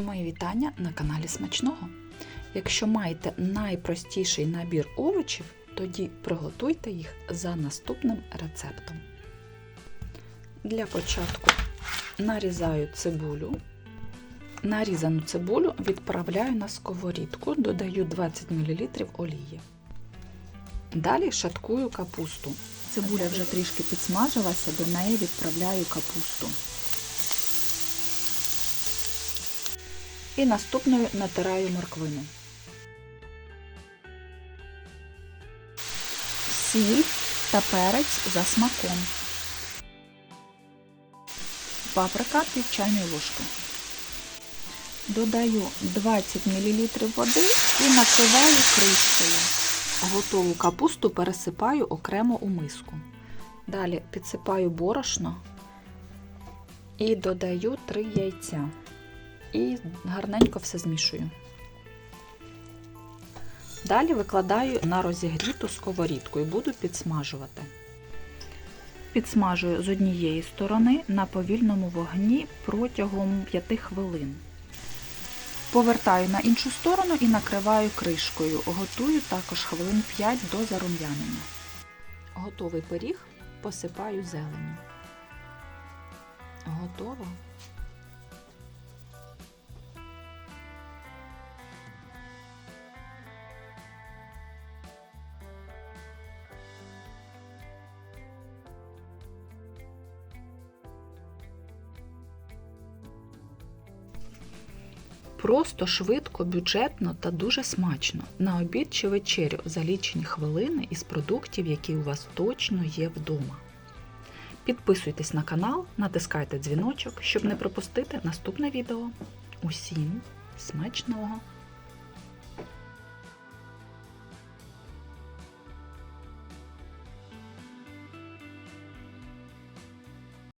Мої вітання на каналі Смачного. Якщо маєте найпростіший набір овочів, тоді приготуйте їх за наступним рецептом. Для початку нарізаю цибулю. Нарізану цибулю відправляю на сковорідку, додаю 20 мл олії. Далі шаткую капусту. Цибуля вже трішки підсмажилася, до неї відправляю капусту. І наступною натираю морквину. Сіль та перець за смаком. Паприка пів чайної ложки. Додаю 20 мл води і накриваю кришкою. Готову капусту пересипаю окремо у миску. Далі підсипаю борошно і додаю 3 яйця. І гарненько все змішую. Далі викладаю на розігріту сковорідку і буду підсмажувати. Підсмажую з однієї сторони на повільному вогні протягом 5 хвилин. Повертаю на іншу сторону і накриваю кришкою. Готую також хвилин 5 до зарум'янення. Готовий пиріг посипаю зеленню. Готово. Просто швидко, бюджетно та дуже смачно. На обід чи вечерю за лічені хвилини із продуктів, які у вас точно є вдома. Підписуйтесь на канал, натискайте дзвіночок, щоб не пропустити наступне відео. Усім смачного!